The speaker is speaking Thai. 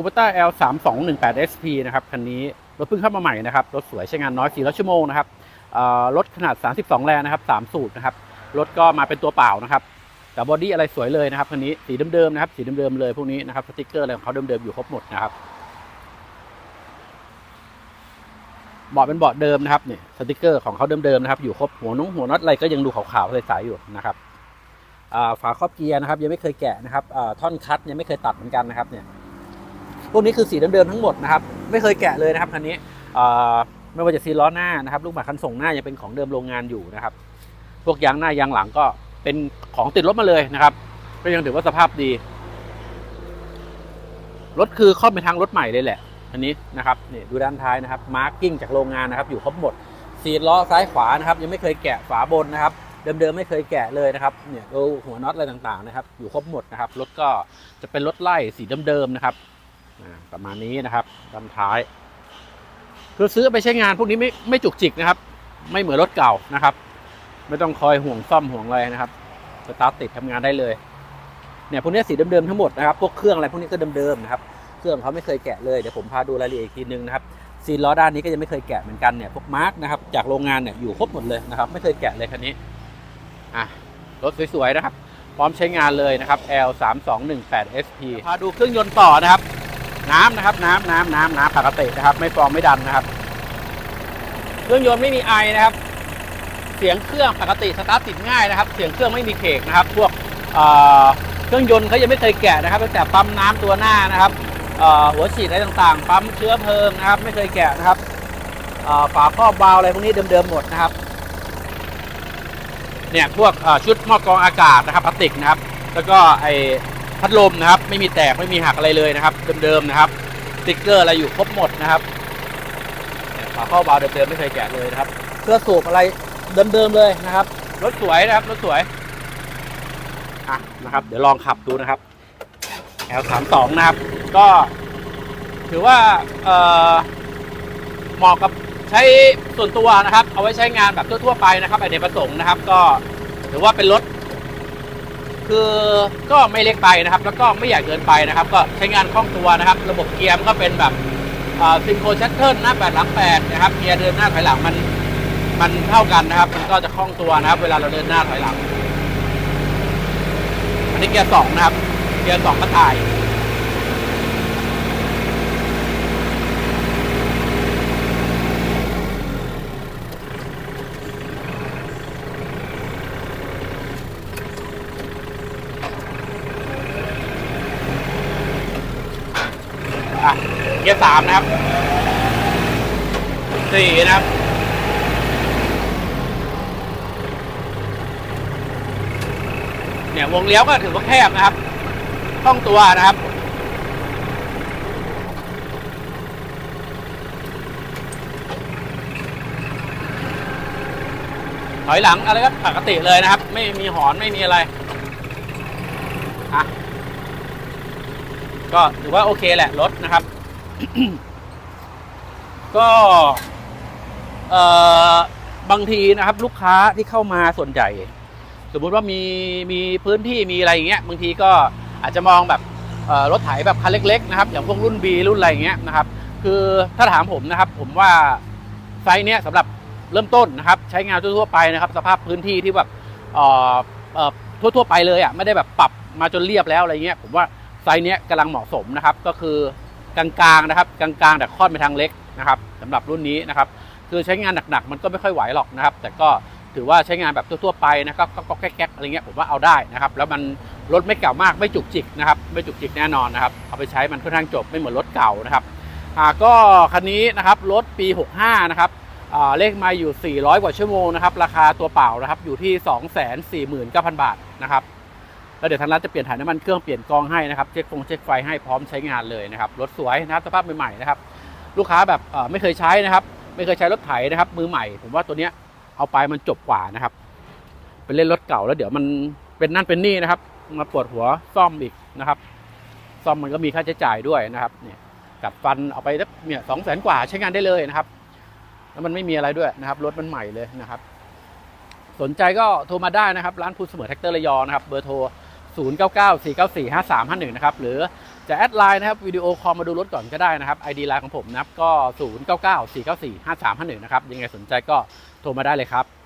คูเปต้า L 3 2 1 8 SP นะครับคันนี้รถเพิ่งเข้ามาใหม่นะครับ รถสวยใช้งานน้อย400ชั่วโมงนะครับรถขนาด 32 แรงนะครับ3สูตรนะครับ รถก็มาเป็นตัวเปล่านะครับ แต่บอดี้อะไรสวยเลยนะครับคันนี้สีเดิมๆนะครับ สีเดิมๆเลยพวกนี้นะครับสติกเกอร์อะไรของเขาเดิมๆอยู่ครบหมดนะครับเบาะเป็นเบาะเดิมนะครับเนี่ยสติกเกอร์ของเขาเดิมๆนะครับอยู่ครบหัวนุ่งหัวน็อตอะไรก็ยังดูขาวๆใสๆอยู่นะครับฝาครอบเกียร์นะครับ ยังไม่เคยแกะนะครับท่อนคัทยังไม่เคยตัดเหมือนกันนะครับเนี่ย พวกนี้คือสีเดิมๆทั้งหมดนะครับ ไม่เคยแกะเลยนะครับคันนี้ไม่ว่าจะซีล้อหน้านะครับ ลูกหมากคันส่งหน้ายังเป็นของเดิมโรงงานอยู่นะครับ พวกยางหน้ายางหลังก็เป็นของติดรถมาเลยนะครับ ก็ยังถือว่าสภาพดี รถคือค่อมไปทางรถใหม่เลยแหละ อันนี้นะครับนี่ดูด้านท้ายนะครับ มาร์กิ้งจากโรงงานนะครับ อยู่ครบหมดสีล้อซ้ายขวานะครับ ยังไม่เคยแกะฝาบนนะครับเดิมๆไม่เคยแกะเลยนะครับเนี่ยดูหัวน็อตอะไรต่างๆนะครับ อยู่ครบหมดนะครับรถก็จะเป็นรถไล่สีเดิมๆนะครับ ประมาณนี้นะครับด้านท้าย คือซื้อไปใช้งานพวกนี้ไม่ไม่จุกจิกนะครับ ไม่เหมือนรถเก่านะครับ ไม่ต้องคอยห่วงซ่อมห่วงอะไรนะครับสตาร์ทติดทำงานได้เลยเนี่ยพวกนี้สีเดิมๆทั้งหมดนะครับพวกเครื่องอะไรพวกนี้ก็เดิมๆนะครับเครื่องเขาไม่เคยแกะเลยเดี๋ยวผมพาดูรายละเอียดอีกทีนึงนะครับซีล้อด้านนี้ก็ยังไม่เคยแกะเหมือนกันเนี่ยพวกมาร์กนะครับจากโรงงานเนี่ยอยู่ครบหมดเลยนะครับ ไม่เคยแกะเลยคันนี้อะรถสวยๆนะครับ พร้อมใช้งานเลยนะครับ L 3 2 1 8 SP พาดูเครื่องยนต์ต่อนะครับ น้ำนะครับ น้ำน้ำน้ำน้ำปกตินะครับ ไม่ฟองไม่ดันนะครับ เครื่องยนต์ไม่มีไอนะครับ เสียงเครื่องปกติสตาร์ทติดง่ายนะครับ เสียงเครื่องไม่มีเคกนะครับ พวกเเครื่องยนต์เขายังไม่เคยแกะนะครับตั้งแต่ปั๊มน้ำตัวหน้านะครับหัวฉีดอะไรต่างๆ ปั๊มเชื้อเพลิงนะครับ ไม่เคยแกะนะครับฝาครอบวาล์วอะไรพวกนี้เดิมๆหมดนะครับ เนี่ยพวกชุดหม้อกรองอากาศนะครับพลาสติกนะครับ แล้วก็ไอ พัดลมนะครับ ไม่มีแตกไม่มีหักอะไรเลยนะครับ เดิมๆนะครับสติ๊กเกอร์อะไรอยู่ครบหมดนะครับเนี่ยฝาครอบวาล์วเดิมๆไม่เคยแกะเลยนะครับเครื่องสูบอะไรเดิมๆเลยนะครับรถสวยนะครับรถสวยอะนะครับ เดี๋ยวลองขับดูนะครับ L32 นะครับ ก็ถือว่าเอ่อเหมาะกับใช้ส่วนตัวนะครับ เอาไว้ใช้งานแบบทั่วๆไปนะครับอเนกประสงค์นะครับ ก็ถือว่าเป็นรถ คือก็ไม่เล็กไปนะครับ แล้วก็ไม่ใหญ่เกินไปนะครับ ก็ใช้งานคล่องตัวนะครับ ระบบเกียร์ก็เป็นแบบซิงโครชัตเทิลหน้าแปดหลังแปดนะครับเกียร์เดินหน้าถอยหลังมันมันเท่ากันนะครับ มันก็จะคล่องตัวนะครับ เวลาเราเดินหน้าถอยหลัง อันนี้เกียร์สองนะครับ เกียร์สองก็ถ่าย กียร์สามนะครับสี่นะครับเนี่ยวงเลี้ยวก็ถือว่าแคบนะครับคล่องตัวนะครับถอยหลังอะไรก็ปกติเลยนะครับ ไม่มีหอนไม่มีอะไรอะก็ถือว่าโอเคแหละรถนะครับ ก็เอ่อบางทีนะครับ ลูกค้าที่เข้ามาส่วนใหญ่ สมมุติว่ามีมีพื้นที่มีอะไรอย่างเงี้ยบางทีก็อาจจะมองแบบเอ่อรถไถแบบคันเล็กๆนะครับ อย่างพวกรุ่น B รุ่นอะไรอย่างเงี้ยนะครับ คือถ้าถามผมนะครับ ผมว่าไซส์เนี้ยสำหรับเริ่มต้นนะครับ ใช้งานทั่วๆไปนะครับ สภาพพื้นที่ที่แบบทั่วๆไปเลยอะไม่ได้แบบปรับมาจนเรียบแล้วอะไรเงี้ยผมว่าไซส์เนี้ยกำลังเหมาะสมนะครับ ก็คือ กลางๆนะครับ กลางๆ แต่ค่อนไปทางเล็กนะครับสำหรับรุ่นนี้นะครับคือใช้งานหนักๆ มันก็ไม่ค่อยไหวหรอกนะครับ แต่ก็ถือว่าใช้งานแบบทั่วๆไปนะครับก็ก็แก๊กๆอะไรเงี้ยผมว่าเอาได้นะครับ แล้วมันรถไม่เก่ามากไม่จุกจิกนะครับไม่จุกจิกแน่นอนนะครับ เอาไปใช้มันค่อนข้างจบไม่เหมือนรถเก่านะครับอ่าก็คันนี้นะครับรถปี 65 นะครับอ่าเลขมาอยู่ 400 กว่าชั่วโมงนะครับราคาตัวเปล่านะครับอยู่ที่ 249,000 บาทนะครับ แล้วเดี๋ยวทางร้านจะเปลี่ยนถ่ายน้ำมันเครื่องเปลี่ยนกองให้นะครับเช็คฟงเช็คไฟให้พร้อมใช้งานเลยนะครับรถสวยนะครับสภาพใหม่ๆนะครับลูกค้าแบบไม่เคยใช้นะครับ ไม่เคยใช้รถไถนะครับ มือใหม่ ผมว่าตัวเนี้ยเอาไปมันจบกว่านะครับไปเล่นรถเก่าแล้วเดี๋ยวมันเป็นนั่นเป็นนี่นะครับ มาปวดหัวซ่อมอีกนะครับ ซ่อมมันก็มีค่าใช้จ่ายด้วยนะครับเนี่ยกัดฟันเอาไปเนี่ยสองแสนกว่าใช้งานได้เลยนะครับ แล้วมันไม่มีอะไรด้วยนะครับ รถมันใหม่เลยนะครับ สนใจก็โทรมาได้นะครับ ร้านพูดเสมอแท็กเตอร์ระยองนะครับ เบอร์โทร 0994945351 นะครับ หรือจะแอดไลน์นะครับวิดีโอคอลมาดูรถก่อนก็ได้นะครับ ID ไลน์ของผมนะครับก็ 0994945351 นะครับยังไงสนใจก็โทรมาได้เลยครับ